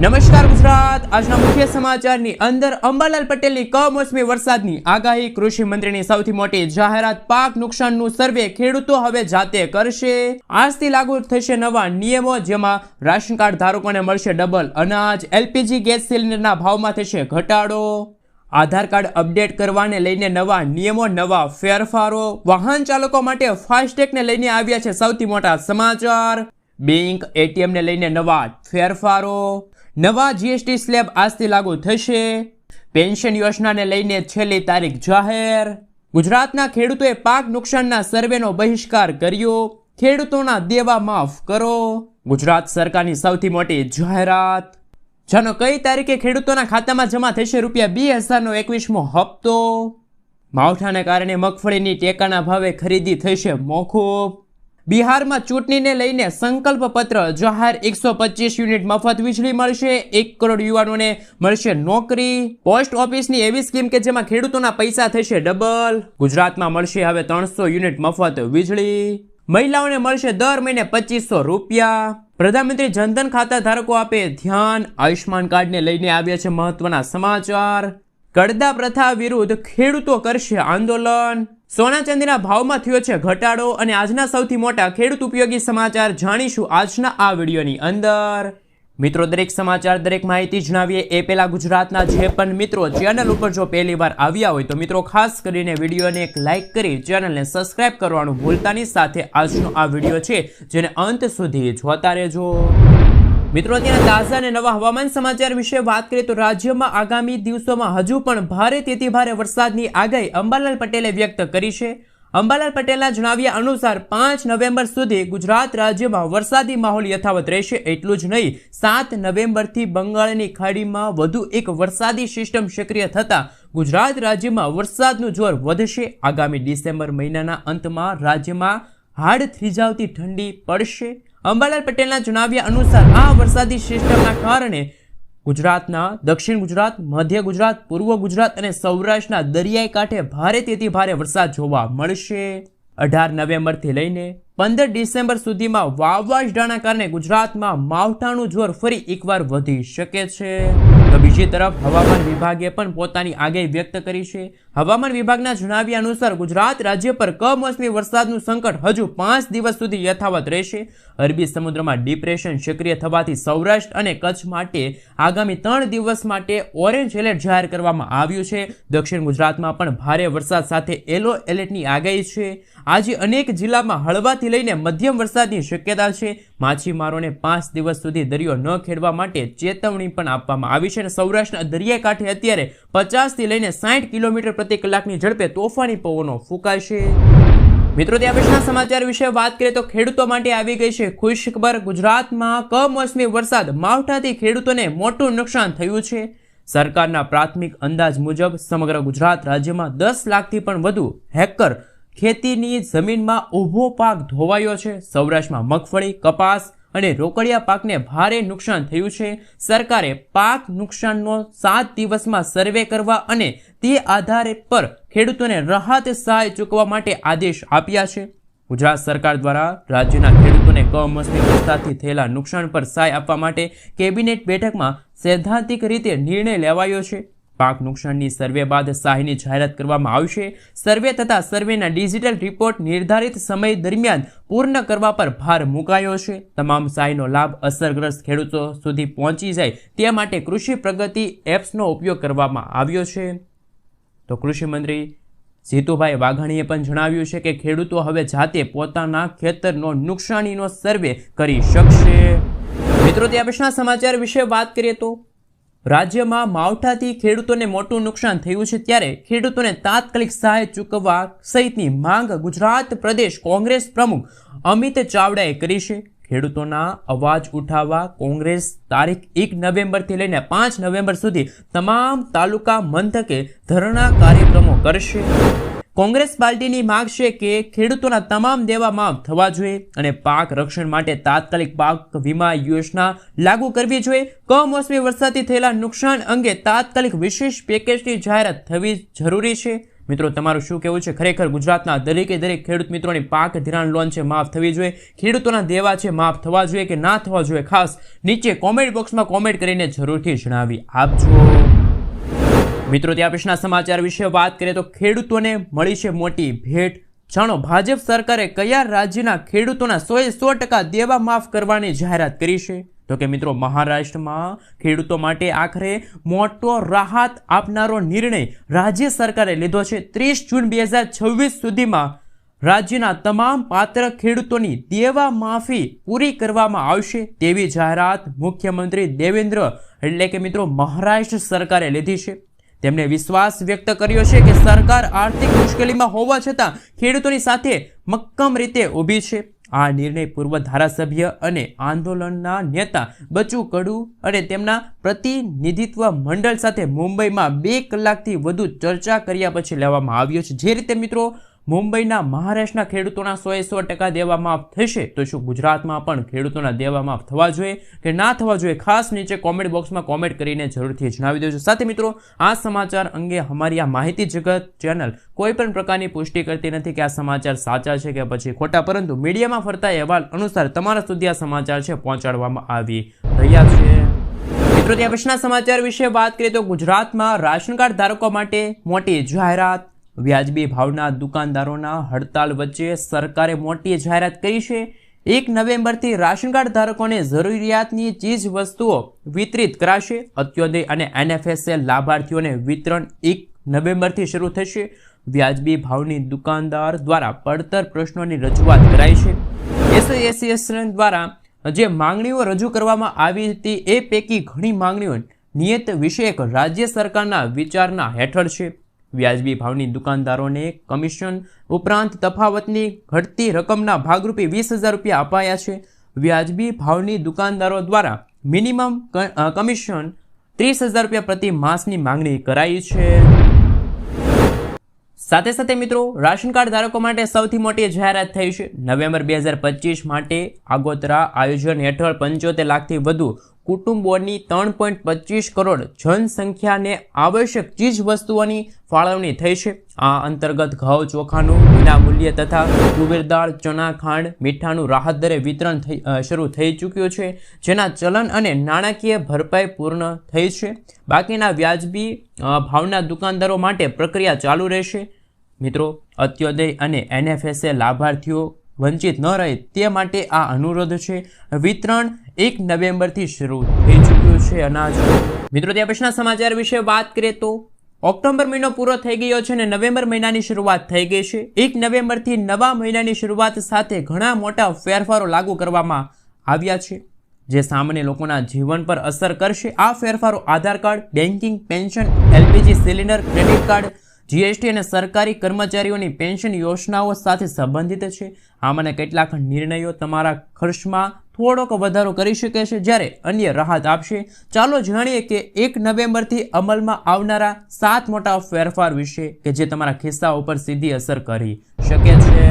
નમસ્કાર ગુજરાત. આજના મુખ્ય સમાચારની અંદર અંબાલાલ પટેલની કમોસમી વરસાદની આગાહી. કૃષિ મંત્રીની સૌથી મોટી જાહેરાત પાક નુકસાનનું સર્વે ખેડૂતો હવે જાતે કરશે. આજથી લાગુ થશે નવા નિયમો જેમાં રાશન કાર્ડ ધારકોને મળશે ડબલ અનાજ, એલપીજી ગેસ સિલિન્ડરના ભાવમાં થશે ઘટાડો. આધાર કાર્ડ અપડેટ કરવાને લઈને નવા નિયમો, નવા ફેરફારો. વાહન ચાલકો માટે ફાસ્ટેગને લઈને આવ્યા છે સૌથી મોટા સમાચાર. બેંક, એટીએમને લઈને નવા ફેરફારો. નવા જીએસટી સ્લેબ આજથી લાગુ થશે. પેન્શન યોજનાને લઈને છેલ્લી તારીખ જાહેર. ગુજરાતના ખેડૂતોએ પાક નુકસાનના સર્વેનો બહિષ્કાર કર્યો. ખેડૂતોના દેવા માફ કરો. ગુજરાત સરકારની સૌથી મોટી જાહેરાત. જાનો કઈ તારીખે ખેડૂતોના ખાતામાં જમા થશે રૂપિયા બે હજારનો એકવીસમો હપ્તો? માવઠાને કારણે મગફળીની ટેકાના ભાવે ખરીદી થશે મોકૂફ બિહારમાં ચૂંટણીને લઈને સંકલ્પ પત્ર જાહેર એકસો પચીસ યુનિટ મફત વીજળી મળશે, એક કરોડ યુવાનોને મળશે નોકરી. પોસ્ટ ઓફિસની એવી સ્કીમ કે જેમાં ખેડૂતોના પૈસા થશે ડબલ. ગુજરાતમાં મળશે હવે ત્રણસો યુનિટ મફત વીજળી. મહિલાઓને મળશે દર મહિને પચીસો રૂપિયા. પ્રધાનમંત્રી જનધન ખાતા ધારકો આપે ધ્યાન. આયુષ્માન કાર્ડને લઈને આવ્યા છે મહત્વના સમાચાર. કડદા પ્રથા વિરુદ્ધ ખેડૂતો કરશે આંદોલન. સોના ચાંદીના ભાવમાં થયો છે ઘટાડો અને આજના સૌથી મોટા ખેડૂત ઉપયોગી સમાચાર જાણીશું આજના આ વિડીયોની અંદર. મિત્રો, દરેક સમાચાર, દરેક માહિતી જણાવીએ એ પહેલા ગુજરાતના જે પણ મિત્રો ચેનલ ઉપર જો પહેલી વાર આવ્યા હોય તો મિત્રો, ખાસ કરીને વિડીયોને એક લાઇક કરી ચેનલને સબસ્ક્રાઇબ કરવાનું ભૂલતાની સાથે આજનો આ વીડિયો છે, જેને અંત સુધી જોતા રહેજો. મિત્રો, અત્યારે તાજા અને નવા હવામાન સમાચાર વિશે વાત કરીએ તો રાજ્યમાં આગામી દિવસોમાં હજુ પણ ભારે તેથી ભારે વરસાદની આગાહી અંબાલાલ પટેલે વ્યક્ત કરી છે. અંબાલાલ પટેલના જણાવ્યા અનુસાર પાંચ નવેમ્બર સુધી ગુજરાત રાજ્યમાં વરસાદી માહોલ યથાવત રહેશે. એટલું જ નહીં, સાત નવેમ્બરથી બંગાળની ખાડીમાં વધુ એક વરસાદી સિસ્ટમ સક્રિય થતાં ગુજરાત રાજ્યમાં વરસાદનું જોર વધશે. આગામી ડિસેમ્બર મહિનાના અંતમાં રાજ્યમાં હાડ થીજાવતી ઠંડી પડશે. અંબાલાલ પટેલના જણાવ્યા અનુસાર આ વરસાદી સિસ્ટમના કારણે ગુજરાતના દક્ષિણ ગુજરાત, મધ્ય ગુજરાત, પૂર્વ ગુજરાત અને સૌરાષ્ટ્રના દરિયાઈ કાંઠે ભારે તેથી ભારે વરસાદ જોવા મળશે. અઢાર નવેમ્બરથી લઈને પંદર ડિસેમ્બર સુધીમાં વાવાઝોડાના કારણે ગુજરાતમાં માવઠાનું જોર ફરી એકવાર વધી શકે છે. તો બીજી તરફ હવામાન વિભાગે પણ પોતાની આગાહી વ્યક્ત કરી છે. હવામાન વિભાગના જણાવ્યા અનુસાર ગુજરાત રાજ્ય પર કમોસમી વરસાદનું સંકટ હજુ પાંચ દિવસ સુધી યથાવત રહેશે. અરબી સમુદ્રમાં ડિપ્રેશન સક્રિય થવાથી સૌરાષ્ટ્ર અને કચ્છ માટે આગામી ત્રણ દિવસ માટે ઓરેન્જ એલર્ટ જાહેર કરવામાં આવ્યું છે. દક્ષિણ ગુજરાતમાં પણ ભારે વરસાદ સાથે યલો એલર્ટની આગાહી છે. આજે અનેક જિલ્લામાં હળવાથી લઈને મધ્યમ વરસાદની શક્યતા છે. માછીમારોને પાંચ દિવસ સુધી દરિયો ન ખેડવા માટે ચેતવણી પણ આપવામાં આવી છે અને સૌરાષ્ટ્રના દરિયાકાંઠે અત્યારે પચાસથી લઈને સાઠ કિલોમીટર પ્રતિ કલાકની ઝડપે તોફાની પવનો ફૂંકાશે. મિત્રો ત્યાં પછીના સમાચાર વિશે વાત કરીએ તો ખેડૂતો માટે આવી ગઈ છે ખુશખબર ગુજરાતમાં કમોસમી વરસાદ માવઠાથી ખેડૂતોને મોટું નુકસાન થયું છે. સરકારના પ્રાથમિક અંદાજ મુજબ સમગ્ર ગુજરાત રાજ્યમાં દસ લાખથી પણ વધુ હેક્ટર ખેતીની જમીનમાં ઊભો પાક ધોવાયો છે. સૌરાષ્ટ્રમાં મગફળી, કપાસ અને રોકડિયા પાકને ભારે નુકસાન થયું છે. સરકારે પાક નુકસાનનો સાત દિવસમાં સર્વે કરવા અને તે આધારે પર ખેડૂતોને રાહત સહાય ચૂકવવા માટે આદેશ આપ્યા છે. ગુજરાત સરકાર દ્વારા રાજ્યના ખેડૂતોને કમોસમી વરસાદથી થયેલા નુકસાન પર સહાય આપવા માટે કેબિનેટ બેઠકમાં સૈદ્ધાંતિક રીતે નિર્ણય લેવાયો છે. પાક નુકસાનની સર્વે બાદ સહાયની જાહેરાત કરવામાં આવશે સર્વે તથા સર્વેના ડિજિટલ રિપોર્ટ નિર્ધારિત સમય દરમિયાન પૂર્ણ કરવા પર ભાર મુકાયો છે. તમામ સહાયનો લાભ અસરગ્રસ્ત ખેડૂતો સુધી પહોંચી જાય તે માટે કૃષિ પ્રગતિ એપ્સનો ઉપયોગ કરવામાં આવ્યો છે. તો કૃષિમંત્રી જીતુભાઈ વાઘાણીએ પણ જણાવ્યું છે કે ખેડૂતો હવે જાતે પોતાના ખેતરનો નુકસાનીનો સર્વે કરી શકશે. મિત્રો ત્યાં પછીના સમાચાર વિશે વાત કરીએ તો રાજ્યમાં માવઠાથી ખેડૂતોને મોટું નુકસાન થયું છે ત્યારે ખેડૂતોને તાત્કાલિક સહાય ચૂકવવા સહિતની માંગ ગુજરાત પ્રદેશ કોંગ્રેસ પ્રમુખ અમિત ચાવડાએ કરી છે. ખેડૂતોના અવાજ ઉઠાવવા કોંગ્રેસ તારીખ એક નવેમ્બરથી લઈને પાંચ નવેમ્બર સુધી તમામ તાલુકા મથકે ધરણા કાર્યક્રમો કરશે. કોંગ્રેસ પાર્ટીની માંગ છે કે ખેડૂતોના તમામ દેવા માફ થવા જોઈએ અને પાક રક્ષણ માટે તાત્કાલિક પાક વીમા યોજના લાગુ કરવી જોઈએ. કમોસમી વરસાદથી થયેલા નુકસાન અંગે તાત્કાલિક વિશેષ પેકેજની જાહેરાત થવી જરૂરી છે. મિત્રો, તમારું શું કહેવું છે? ખરેખર ગુજરાતના દરેકે દરેક ખેડૂત મિત્રોની પાક ધિરાણ લોન છે, માફ થવી જોઈએ. ખેડૂતોના દેવા છે, માફ થવા જોઈએ કે ના થવા જોઈએ? ખાસ નીચે કોમેન્ટ બોક્સમાં કોમેન્ટ કરીને જરૂરથી જણાવી આપજો. મિત્રો ત્યાં પછીના સમાચાર વિશે વાત કરીએ તો ખેડૂતોને મળી છે મોટી ભેટ. જાણો, ભાજપ સરકારે કયા રાજ્યના ખેડૂતોના સોએ સો ટકા દેવા માફ કરવાની જાહેરાત કરી છે? તો કે મિત્રો, મહારાષ્ટ્રમાં ખેડૂતો માટે આખરે મોટો રાહત આપનારો નિર્ણય રાજ્ય સરકારે લીધો છે. ત્રીસ જૂન બે હજાર છવ્વીસ સુધીમાં રાજ્યના તમામ પાત્ર ખેડૂતોની દેવા માફી પૂરી કરવામાં આવશે તેવી જાહેરાત મુખ્યમંત્રી દેવેન્દ્ર એટલે કે મિત્રો, મહારાષ્ટ્ર સરકારે લીધી છે. તેમણે વિશ્વાસ વ્યક્ત કર્યો છે કે સરકાર આર્થિક મુશ્કેલીમાં હોવા છતાં ખેડૂતોની સાથે મક્કમ રીતે ઊભી છે. આ નિર્ણય પૂર્વ ધારાસભ્ય અને આંદોલનના નેતા બચુ કડુ અને તેમના પ્રતિનિધિત્વ મંડળ સાથે મુંબઈમાં બે કલાકથી વધુ ચર્ચા કર્યા પછી લેવામાં આવ્યો છે. જે રીતે મિત્રો મુંબઈના મહારાષ્ટ્રના ખેડૂતોના સોએ સો ટકા દેવા માફ થશે, તો શું ગુજરાતમાં પણ ખેડૂતોના દેવા માફ થવા જોઈએ કે ના થવા જોઈએ? ખાસ નીચે કોમેન્ટ બોક્સમાં કોમેન્ટ કરીને જરૂરથી જણાવી દેજો. સાથે મિત્રો, આ સમાચાર અંગે અમારી આ માહિતી જગત ચેનલ કોઈ પણ પ્રકારની પુષ્ટિ કરતી નથી કે આ સમાચાર સાચા છે કે પછી ખોટા, પરંતુ મીડિયામાં ફરતા અહેવાલ અનુસાર તમારા સુધી આ સમાચાર છે પહોંચાડવામાં આવી રહ્યા છે. મિત્રો, ત્યાં પછીના સમાચાર વિશે વાત કરીએ તો ગુજરાતમાં રાશન કાર્ડ ધારકો માટે મોટી જાહેરાત વ્યાજબી ભાવના દુકાનદારોના હડતાલ વચ્ચે સરકારે મોટી જાહેરાત કરી છે. એક નવેમ્બરથી રાશન કાર્ડ ધારકોને જરૂરિયાતની ચીજ વસ્તુઓ વિતરિત કરાશે. અત્યોદય અને એનએફએસએલ લાભાર્થીઓને વિતરણ એક નવેમ્બરથી શરૂ થશે. વ્યાજબી ભાવની દુકાનદાર દ્વારા પડતર પ્રશ્નોની રજૂઆત કરાઈ છે. એસોસિએશન દ્વારા જે માંગણીઓ રજૂ કરવામાં આવી હતી એ પૈકી ઘણી માંગણીઓ નિયત વિષયક રાજ્ય સરકારના વિચારના હેઠળ છે. વ્યાજબી ભાવની દુકાનદારોને કમિશન ઉપરાંત તફાવતની ઘટતી રકમના ભાગરૂપે વીસ હજાર રૂપિયા અપાયા છે. વ્યાજબી ભાવની દુકાનદારો દ્વારા મિનિમમ કમિશન ત્રીસ હજાર રૂપિયા પ્રતિ માસની માંગણી કરાઈ છે. સાથે સાથે મિત્રો, રાશન કાર્ડ ધારકો માટે સૌથી મોટી જાહેરાત થઈ છે. નવેમ્બર બે હજાર પચીસ માટે આગોતરા આયોજન હેઠળ પંચોતેર લાખથી વધુ કુટુંબોની ત્રણ પોઈન્ટ પચીસ કરોડ જનસંખ્યાને આવશ્યક ચીજ વસ્તુઓની ફાળવણી થઈ છે. આ અંતર્ગત ઘઉં, ચોખાનું વિનામૂલ્ય તથા તુવેર દાળ, ચણા, ખાંડ, મીઠાનું રાહત દરે વિતરણ શરૂ થઈ ચૂક્યું છે, જેના ચલન અને નાણાકીય ભરપાઈ પૂર્ણ થઈ છે. બાકીના વ્યાજબી ભાવના દુકાનદારો માટે પ્રક્રિયા ચાલુ રહેશે. મિત્રો, અત્યોદય અને એનએફએસએ લાભાર્થીઓ વંચિત ન રહે તે માટે આ અનુરોધ છે. વિતરણ એક નવેમ્બરથી શરૂ થઈ ચૂક્યું છે અનાજ. મિત્રો, ત્યાં પછીના સમાચાર વિશે વાત કરીએ તો ઓક્ટોબર મહિનો પૂરો થઈ ગયો છે અને નવેમ્બર મહિનાની શરૂઆત થઈ ગઈ છે. એક નવેમ્બરથી નવા મહિનાની શરૂઆત સાથે ઘણા મોટા ફેરફારો લાગુ કરવામાં આવ્યા છે. જે સામાન્ય લોકોના જીવન પર અસર કરશે. આ ફેરફારો Aadhaar card banking pension, LPG, cylinder, credit card GST અને સરકારી કર્મચારીઓની પેન્શન યોજનાઓ સાથે સંબંધિત છે. આમાંના કેટલાક નિર્ણયો તમારા ખર્ચમાં થોડોક વધારો કરી શકે છે, જ્યારે અન્ય રાહત આપશે. ચાલો જાણીએ કે એક નવેમ્બરથી અમલમાં આવનારા સાત મોટા ફેરફાર વિશે કે જે તમારા ખિસ્સા ઉપર સીધી અસર કરી શકે છે.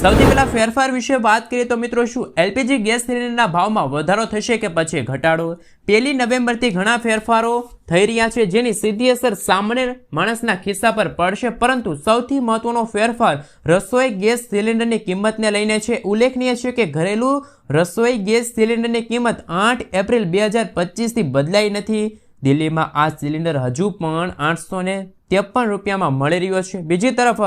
સૌથી પહેલા ફેરફાર વિશે વાત કરીએ તો મિત્રો શું, એલપીજી ગેસ સિલિન્ડરના ભાવમાં વધારો થશે કે પછી ઘટાડો? પહેલી નવેમ્બરથી ઘણા ફેરફારો થઈ રહ્યા છે, જેની સીધી અસર સામાન્ય માણસના ખિસ્સા પર પડશે, પરંતુ સૌથી મહત્વનો ફેરફાર રસોઈ ગેસ સિલિન્ડરની કિંમતને લઈને છે. ઉલ્લેખનીય છે કે ઘરેલું રસોઈ ગેસ સિલિન્ડરની કિંમત આઠ એપ્રિલ બે હજાર પચીસથી બદલાઈ નથી. દિલ્હીમાં આ સિલિન્ડર હજુ પણ આઠસો ને ત્રેપન રૂપિયામાં મળી રહ્યો છે. બીજી તરફ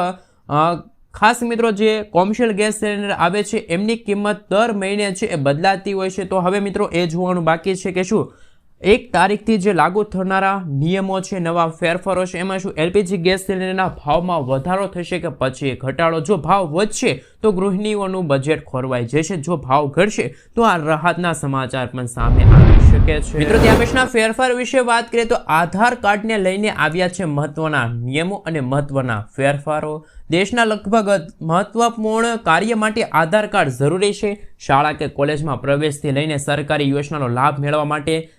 ખાસ મિત્રો જે કોમર્શિયલ ગેસ સિલિન્ડર આવે છે, એમની કિંમત દર મહિને છે એ બદલાતી હોય છે. તો હવે મિત્રો એ જોવાનું બાકી છે કે શું? એક તારીખથી જે લાગુ થનારા નિયમો છે, નવા ફેરફારો છે, એમાં શું એલપીજી ગેસ સિલિન્ડરના ભાવમાં વધારો થશે કે પછી ઘટાડો? જો ભાવ વધશે તો ગૃહિણીઓનું બજેટ ખોરવાઈ જશે. જો ભાવ ઘટશે તો આ રાહતના સમાચાર પણ સામે આવી શકે છે. મિત્રો, ત્યાં ફેરફાર વિશે વાત કરીએ તો આધાર કાર્ડને લઈને આવ્યા છે મહત્વના નિયમો અને મહત્વના ફેરફારો. દેશના લગભગ મહત્વપૂર્ણ કાર્ય માટે આધાર કાર્ડ જરૂરી છે. શાળા કે કોલેજમાં પ્રવેશથી લઈને સરકારી યોજનાનો લાભ મેળવવા માટે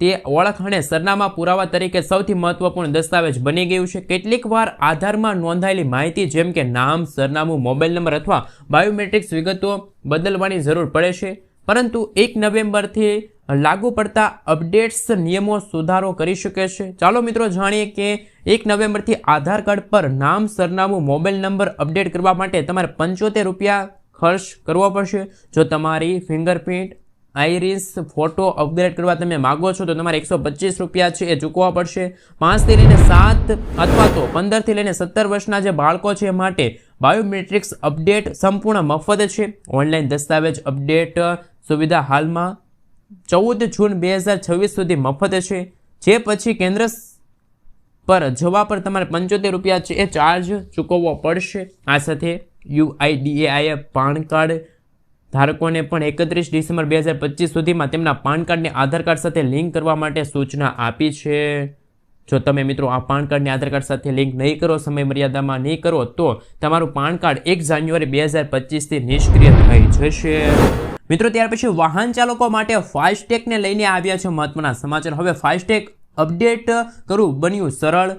તે ઓળખ અને સરનામા પુરાવા તરીકે સૌથી મહત્વપૂર્ણ દસ્તાવેજ બની ગયું છે. કેટલીક વાર આધારમાં નોંધાયેલી માહિતી જેમ કે નામ, સરનામું, મોબાઈલ નંબર અથવા બાયોમેટ્રિક્સ વિગતો બદલવાની જરૂર પડે છે. પરંતુ એક નવેમ્બરથી લાગુ પડતા અપડેટ્સ નિયમો સુધારો કરી શકે છે. ચાલો મિત્રો જાણીએ કે એક નવેમ્બરથી આધાર કાર્ડ પર નામ, સરનામું, મોબાઈલ નંબર અપડેટ કરવા માટે તમારે પંચોતેર રૂપિયા ખર્ચ કરવો પડશે. જો તમારી ફિંગરપ્રિન્ટ આઈરિસ ફોટો અપગ્રેડ કરવા તમે માગો છો તો તમારે એકસો પચીસ રૂપિયા છે એ ચૂકવવા પડશે. પાંચથી લઈને સાત અથવા તો પંદરથી લઈને સત્તર વર્ષના જે બાળકો છે માટે બાયોમેટ્રિક્સ અપડેટ સંપૂર્ણ મફત છે. ઓનલાઈન દસ્તાવેજ અપડેટ સુવિધા હાલમાં ચૌદ જૂન બે હજાર છવ્વીસ સુધી મફત છે. જે પછી કેન્દ્ર પર જવા પર તમારે પંચોતેર રૂપિયા છે એ ચાર્જ ચૂકવવો પડશે. આ સાથે યુઆઈડીએઆઈએ પાન કાર્ડ ધારકોને પણ એકત્રીસ ડિસેમ્બર બે હજાર પચીસ સુધીમાં તેમના પાન કાર્ડને આધાર કાર્ડ સાથે લિંક કરવા માટે સૂચના આપી છે. જો તમે મિત્રો આ પાન કાર્ડને આધાર કાર્ડ સાથે લિંક નહીં કરો સમય મર્યાદામાં નહીં કરો, તો તમારું પાન કાર્ડ એક જાન્યુઆરી બે હજાર પચીસથી નિષ્ક્રિય થઈ જશે. મિત્રો, ત્યાર પછી વાહન ચાલકો માટે ફાસ્ટેગને લઈને આવ્યા છે મહત્વના સમાચાર. હવે ફાસ્ટેગ અપડેટ કરવું બન્યું સરળ.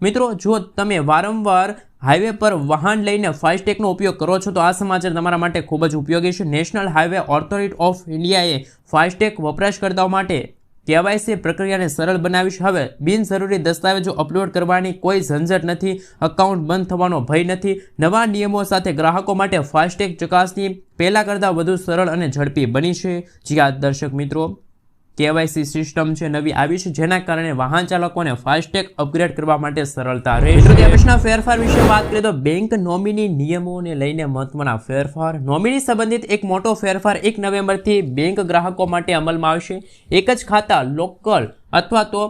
મિત્રો, જો તમે વારંવાર હાઈવે પર વાહન લઈને ફાસ્ટેગનો ઉપયોગ કરો છો તો આ સમાચાર તમારા માટે ખૂબ જ ઉપયોગી છે. નેશનલ હાઈવે ઓથોરિટી ઓફ ઇન્ડિયાએ ફાસ્ટેગ વપરાશકર્તાઓ માટે કેવાયસી પ્રક્રિયાને સરળ બનાવી છે. હવે બિનજરૂરી દસ્તાવેજો અપલોડ કરવાની કોઈ ઝંઝટ નથી અકાઉન્ટ બંધ થવાનો ભય નથી. નવા નિયમો સાથે ગ્રાહકો માટે ફાસ્ટેગ ચકાસણી પહેલાં કરતાં વધુ સરળ અને ઝડપી બની છે. જ્યાં દર્શક મિત્રો કેવાયસી સિસ્ટમ છે નવી આવી છે જેના કારણે વાહન ચાલકોને ફાસ્ટેગ અપગ્રેડ કરવા માટે સરળતા રહે મિત્રો ફેરફાર વિશે વાત કરીએ તો બેંક નોમિની નિયમોને લઈને મહત્વના ફેરફાર. નોમિની સંબંધિત એક મોટો ફેરફાર એક નવેમ્બરથી બેંક ગ્રાહકો માટે અમલમાં આવશે. એક જ ખાતા લોકલ અથવા તો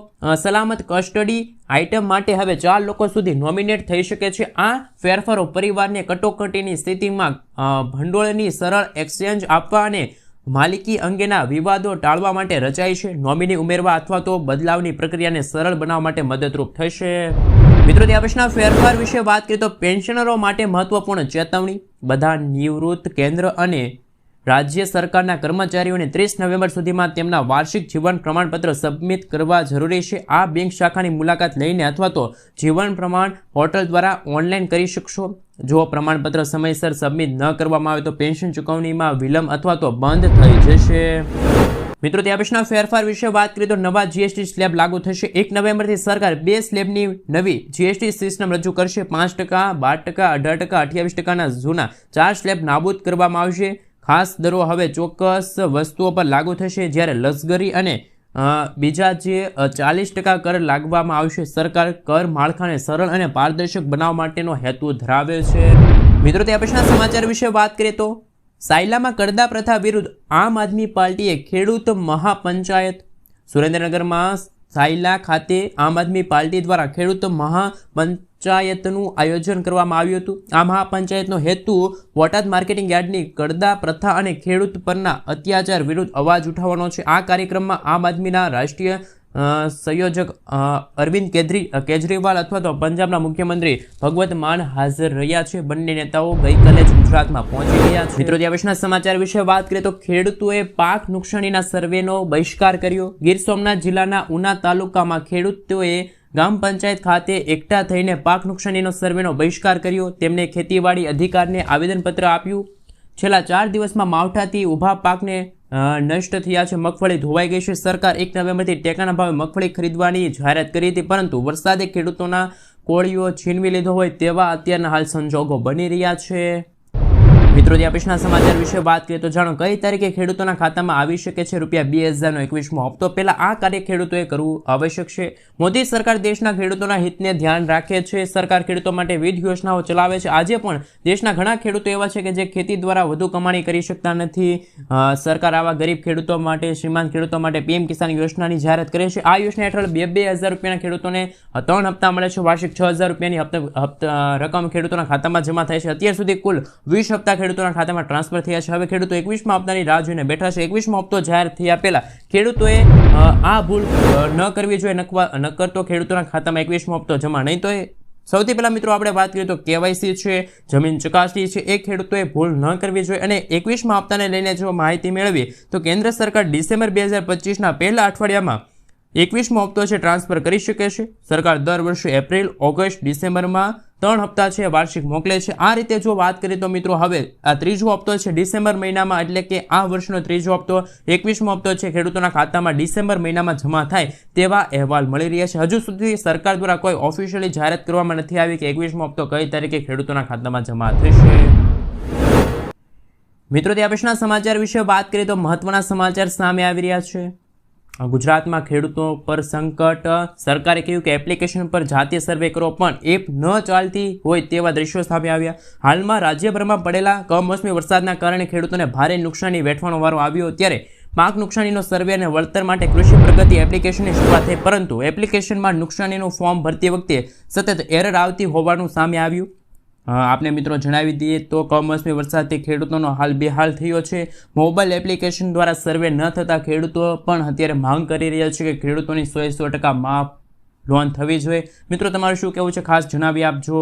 સલામત કસ્ટડી આઇટમ માટે હવે ચાર લોકો સુધી નોમિનેટ થઈ શકે છે. આ ફેરફારો પરિવારને કટોકટીની સ્થિતિમાં ભંડોળની સરળ એક્સચેન્જ આપવા અને માલિકી અંગેના વિવાદો ટાળવા માટે રચાય છે. નોમિની ઉમેરવા અથવા તો બદલાવની પ્રક્રિયાને સરળ બનાવવા માટે મદદરૂપ થશે. મિત્રો, ત્યાં પછીના ફેરફાર વિશે વાત કરીએ તો પેન્શનરો માટે મહત્વપૂર્ણ ચેતવણી? બધા નિવૃત્ત કેન્દ્ર અને રાજ્ય સરકારના કર્મચારીઓને ત્રીસ નવેમ્બર સુધીમાં તેમના વાર્ષિક જીવન પ્રમાણપત્ર સબમિટ કરવા જરૂરી છે. આ બેંક શાખાની મુલાકાત લઈને અથવા તો જીવન પ્રમાણ પોર્ટલ દ્વારા ઓનલાઈન કરી શકશો. જો પ્રમાણપત્ર સમયસર સબમિટ ન કરવામાં આવે તો પેન્શન ચૂકવણીમાં વિલંબ અથવા તો બંધ થઈ જશે. મિત્રો ત્યાં પછીના ફેરફાર વિશે વાત કરીએ તો નવા જીએસટી સ્લેબ લાગુ થશે. એક નવેમ્બરથી સરકાર બે સ્લેબની નવી જીએસટી સિસ્ટમ રજૂ કરશે. પાંચ ટકા, બાર ટકા, અઢાર ટકા, અઠ્યાવીસ ટકાના જૂના ચાર સ્લેબ નાબૂદ કરવામાં આવશે. ખાસ દરો હવે ચોક્કસ વસ્તુઓ પર લાગુ થશે જ્યારે લશ્કરી અને બીજા જે ચાલીસ ટકા કર લાગવામાં આવશે, સરકાર કર માળખાને સરળ અને પારદર્શક બનાવવા માટેનો હેતુ ધરાવે છે. મિત્રો, તે પછીના સમાચાર વિશે વાત કરીએ તો, સાયલામાં કરદા પ્રથા વિરુદ્ધ આમ આદમી પાર્ટીએ ખેડૂત મહાપંચાયત, સુરેન્દ્રનગરમાં સાયલા ખાતે આમ આદમી પાર્ટી દ્વારા ખેડૂત મહાપંચાયતનું આયોજન કરવામાં આવ્યું હતું. આ મહાપંચાયતનો હેતુ બોટાદ માર્કેટિંગ યાર્ડની કરદા પ્રથા અને ખેડૂત પરના અત્યાચાર વિરુદ્ધ અવાજ ઉઠાવવાનો છે. આ કાર્યક્રમમાં આમ આદમીના રાષ્ટ્રીય સંયોજક અરવિંદ કેજરી કેજરીવાલ અથવા તો પંજાબના મુખ્યમંત્રી ભગવત માન હાજર રહ્યા છે. બંને નેતાઓ ગઈકાલે જ ગુજરાતમાં પહોંચી ગયા છે. મિત્રો ત્યાં સમાચાર વિશે વાત કરીએ તો ખેડૂતોએ પાક નુકસાનીના સર્વેનો બહિષ્કાર કર્યો. ગીર સોમનાથ જિલ્લાના ઉના તાલુકામાં ખેડૂતોએ ગ્રામ પંચાયત ખાતે એકઠા થઈને પાક નુકસાનીનો સર્વેનો બહિષ્કાર કર્યો. તેમણે ખેતીવાડી અધિકારને આવેદનપત્ર આપ્યું. છેલ્લા ચાર દિવસમાં માવઠાથી ઊભા પાકને નષ્ટ થયા છે. મગફળી ધોવાઈ ગઈ છે. સરકાર એક નવેમ્બરથી ટેકાના ભાવે મગફળી ખરીદવાની જાહેરાત કરી હતી, પરંતુ વરસાદે ખેડૂતોના કોળીઓ છીનવી લીધો હોય તેવા અત્યારના હાલ સંજોગો બની રહ્યા છે. મિત્રો ત્યાં પછીના સમાચાર વિશે વાત કરીએ તો જાણો, કઈ તારીખે ખેડૂતોના ખાતામાં આવી શકે છે રૂપિયા બે હજારનો એકવીસમો હપ્તો? પહેલાં આ કાર્ય ખેડૂતોએ કરવું આવશ્યક છે. મોદી સરકાર દેશના ખેડૂતોના હિતને ધ્યાન રાખે છે. સરકાર ખેડૂતો માટે વિવિધ યોજનાઓ ચલાવે છે. આજે પણ દેશના ઘણા ખેડૂતો એવા છે કે જે ખેતી દ્વારા વધુ કમાણી કરી શકતા નથી. સરકાર આવા ગરીબ ખેડૂતો માટે, શ્રીમાન ખેડૂતો માટે પીએમ કિસાન યોજનાની જાહેરાત કરે છે. આ યોજના હેઠળ બે બે હજાર રૂપિયાના ખેડૂતોને ત્રણ હપ્તા મળે છે. વાર્ષિક છ હજાર રૂપિયાની હપ્તા રકમ ખેડૂતોના ખાતામાં જમા થાય છે. અત્યાર સુધી કુલ વીસ હપ્તા ખેડૂતોના ખાતામાં ટ્રાન્સફર થયા છે. હવે ખેડૂતો એકવીસમાં હપ્તાની રાહ જોઈને બેઠા છે. એકવીસમાં હપ્તો જાહેર થયા પહેલા ખેડૂતોએ આ ભૂલ ન કરવી જોઈએ, નકવા નકર તો ખેડૂતોના ખાતામાં એકવીસમાં હપ્તો જમા નહીં. તો સૌથી પહેલાં મિત્રો આપણે વાત કરીએ તો કેવાયસી છે, જમીન ચકાસણી છે. એ ખેડૂતોએ ભૂલ ન કરવી જોઈએ અને એકવીસમાં હપ્તાને લઈને જો માહિતી મેળવી તો કેન્દ્ર સરકાર ડિસેમ્બર બે હજાર પચીસના પહેલા અઠવાડિયામાં એકવીસમો હપ્તો છે, ટ્રાન્સફર કરી શકે છે. સરકાર દર વર્ષે એપ્રિલ, ઓગસ્ટ, ડિસેમ્બરમાં ત્રણ હપ્તા છે, વાર્ષિક મોકલે છે. આ રીતે જો વાત કરીએ તો મિત્રો હવે આ ત્રીજો હપ્તો છે, ડિસેમ્બર મહિનામાં, એટલે કે આ વર્ષનો ત્રીજો હપ્તો, એકવીસમો હપ્તો છે, ખેડૂતોના ખાતામાં ડિસેમ્બર મહિનામાં જમા થાય તેવા અહેવાલ મળી રહ્યા છે. હજુ સુધી સરકાર દ્વારા કોઈ ઓફિશિયલી જાહેરાત કરવામાં નથી આવી કે એકવીસમો હપ્તો કઈ તારીખે ખેડૂતોના ખાતામાં જમા થશે. મિત્રો ત્યાં સમાચાર વિશે વાત કરીએ તો મહત્વના સમાચાર સામે આવી રહ્યા છે. ગુજરાતમાં ખેડૂતો પર સંકટ, સરકારે કહ્યું કે એપ્લિકેશન પર જાતીય સર્વે કરો, પણ એપ ન ચાલતી હોય તેવા દ્રશ્યો સામે આવ્યા. હાલમાં રાજ્યભરમાં પડેલા કમોસમી વરસાદના કારણે ખેડૂતોને ભારે નુકસાની વેઠવાનો વારો આવ્યો ત્યારે પાક નુકસાનીનો સર્વે અને વળતર માટે કૃષિ પ્રગતિ એપ્લિકેશનની શરૂઆત થઈ. પરંતુ એપ્લિકેશનમાં નુકસાનીનું ફોર્મ ભરતી વખતે સતત એરર આવતી હોવાનું સામે આવ્યું. આપને મિત્રો જણાવી દઈએ તો કમોસમી વરસાદથી ખેડૂતોનો હાલ બેહાલ થયો છે. મોબાઈલ એપ્લિકેશન દ્વારા સર્વે ન થતા ખેડૂતો પણ અત્યારે માંગ કરી રહ્યા છે કે ખેડૂતોની સો સો ટકા માફ લોન થવી જોઈએ. મિત્રો, તમારું શું કહેવું છે? ખાસ જણાવી આપજો.